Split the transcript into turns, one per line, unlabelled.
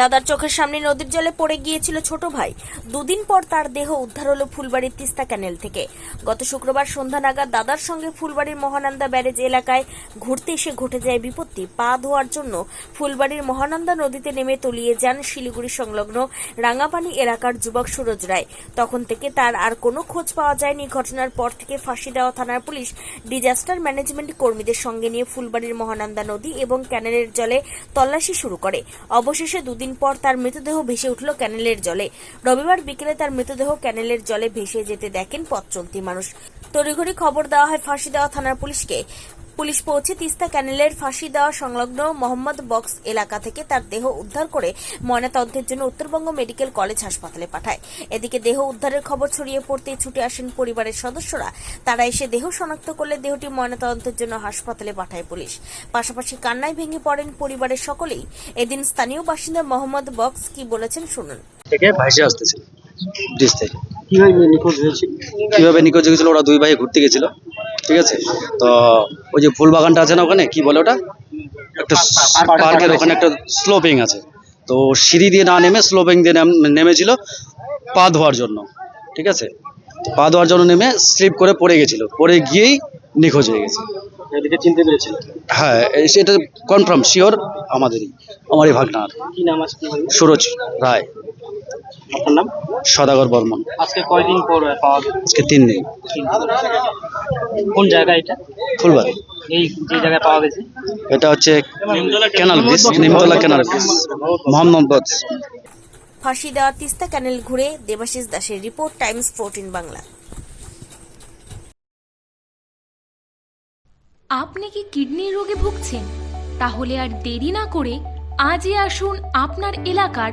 দাদার চোখের সামনে নদীর জলে পড়ে গিয়েছিল ছোট ভাই। দুদিন পর তার দেহ উদ্ধার হলো ফুলবাড়ির তিস্তা ক্যানেল থেকে। গত শুক্রবার সন্ধ্যা নাগাদ দাদার সঙ্গে ফুলবাড়ির মহানন্দা ব্যারেজ এলাকায় ঘুরতে এসে ঘটে যায় বিপত্তি। পা ধোয়ার জন্য ফুলবাড়ির মহানন্দা নদীতে নেমে তলিয়ে যান শিলিগুড়ি সংলগ্ন রাঙাপানি এলাকার যুবক সুরজ রায়। তখন থেকে তার আর কোনো খোঁজ পাওয়া যায়নি। ঘটনার পর থেকে ফাঁসি দেওয়া থানার পুলিশ ডিজাস্টার ম্যানেজমেন্ট কর্মীদের সঙ্গে নিয়ে ফুলবাড়ির মহানন্দা নদী এবং ক্যানেলের জলে তল্লাশি শুরু করে। অবশেষে দুদিন পর তার মৃতদেহ ভেসে উঠল ক্যানেলের জলে। রবিবার বিকেলে তার মৃতদেহ ক্যানেলের জলে ভেসে যেতে দেখেন পথ চলতি মানুষ। তড়িঘড়ি খবর দেওয়া হয় ফাঁসি দেওয়া থানার পুলিশকে। পুলিশ পৌঁছে তিস্তা ক্যানেলের ফাঁসি দেওয়া সংলগ্ন মোহাম্মদ বক্স এলাকা থেকে তার দেহ উদ্ধার করে ময়নাতদন্তের জন্য উত্তরবঙ্গ মেডিকেল কলেজ হাসপাতালে পাঠায়। এদিকে দেহ উদ্ধারের খবর ছড়িয়ে পড়তে ছুটে আসেন পরিবারের সদস্যরা। তারা এসে দেহ শনাক্ত করলে দেহটি ময়নাতদন্তের জন্য হাসপাতালে পাঠায় পুলিশ। পাশাপাশি কান্নায় ভেঙে পড়েন পরিবারের সকলেই। এদিন স্থানীয় বাসিন্দা মোহাম্মদ বক্স কি বলেছেন শুনুন।
থেকে ভাইসে আসতেছিল ব্রিজ থেকে
কীভাবে নিখোঁজ হয়েছিল?
কীভাবে নিখোঁজ হয়েছিল? ওরা দুই ভাই ঘুরতে গেছিল। ঠিক আছে? তো ওই যে ফুল বাগানটা আছে না ওখানে? কি বলে ওটা? একটা পার্কের ওখানে একটা স্লোপিং আছে। তো সিঁড়ি দিয়ে না নেমে স্লোপিং দিয়ে নেমেছিল পা ধোয়ার জন্য। ঠিক আছে? পা ধোয়ার জন্য নেমে স্লিপ করে পড়ে গেছিল। পড়ে গিয়েই নিখোঁজ হয়ে গেছে।
এদিকে চিনতে পেরেছিল
হ্যাঁ সেটা কনফার্ম শিওর আমাদেরই। আমারই ভাগনার।
কি নাম আছে
সুরজ রায়।
আপনার নাম?
সদাগর বর্মন।
আজকে কয়দিন পর পাওয়া গেল
আজকে তিন দিন।
কোন জায়গা এটা?
ফুলবাড়ি।
এই যে জায়গায় পাওয়া গেছে?
এটা হচ্ছে canal bridge Nimtala canal bridge. Mohammad
ফাঁসি দেওয়া তিস্তা ক্যানেল ঘুরে দেবাশিস দাসের রিপোর্ট টাইমস ফোরটিন বাংলা।
আপনি কি কিডনি রোগে ভুগছেন? তাহলে আর দেরি না করে আজই আসুন আপনার এলাকার